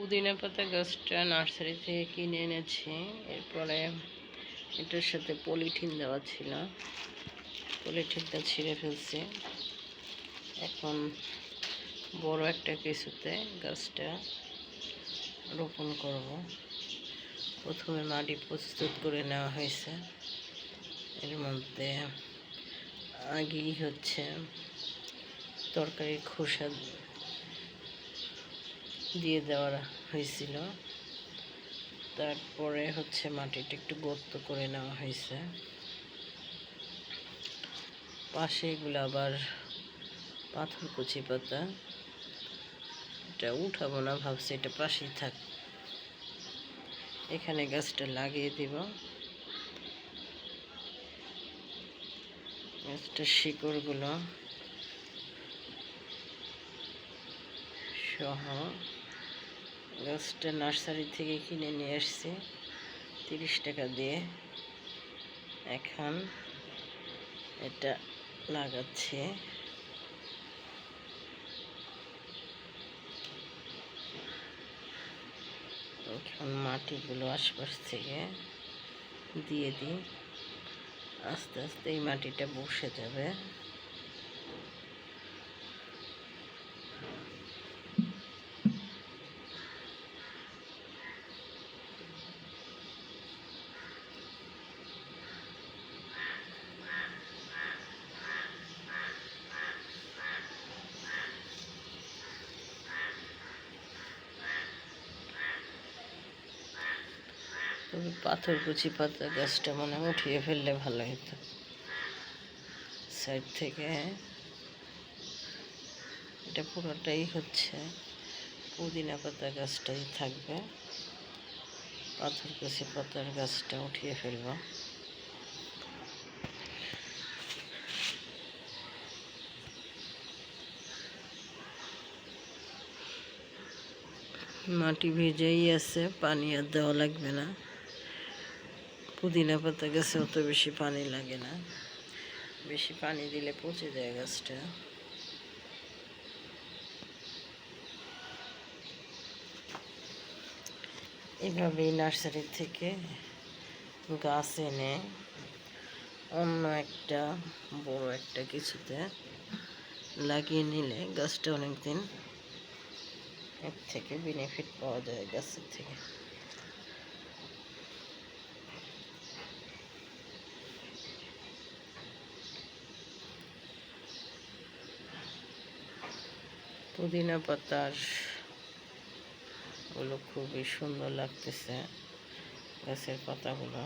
পুদিনা পাতা গাছটা নার্সারি থেকে কিনে এনেছি। এরপরে এটার সাথে পলিথিন দেওয়া ছিল। পলিথিনটা ছিঁড়ে ফেলছি। এখন বড় একটা কিছুতে গাছটা রোপণ করব। প্রথমে মাটি প্রস্তুত করে নেওয়া হয়েছে। এর মধ্যে আগেই হচ্ছে তরকারির খোসা দিয়ে দেওয়া হয়েছিল। তারপরে হচ্ছে মাটিটা একটু গর্ত করে নেওয়া হয়েছে। পাশে এগুলো আবার পাথর কুচি পাতা। এটা উঠাবো না, ভাবছি এটা পাশেই থাক। এখানে গাছটা লাগিয়ে দিব। গাছটার শিকড়গুলো সহ গাছটা নার্সারি থেকে কিনে নিয়ে এসছি, তিরিশ টাকা দিয়ে। এখন এটা লাগাচ্ছে। এখন মাটিগুলো আশপাশ থেকে দিয়ে দিই। আস্তে আস্তে এই মাটিটা বসে যাবে। তবে পাথর কুচি পাতা গাছটা মনে উঠিয়ে ফেললে ভালো হতো সাইড থেকে এটা পুরোটাই হচ্ছে পুদিনা পাতা গাছটাই থাকবে। পাথর কুচি পাতার গাছটা উঠিয়ে ফেলব। মাটি ভেজেই আছে, পানি আর দেওয়া লাগবে না। পুদিনা পাতা গাছে অত বেশি পানি লাগে না। বেশি পানি দিলে পচে যায় গাছটা। এভাবেই নার্সারি থেকে গাছ এনে অন্য একটা, বড় একটা কিছুতে লাগিয়ে নিলে গাছটা অনেকদিন এর থেকে বেনিফিট পাওয়া যায় গাছের থেকে। পুদিনা পাতার ওগুলো খুবই সুন্দর লাগতেছে গাছের পাতাগুলো।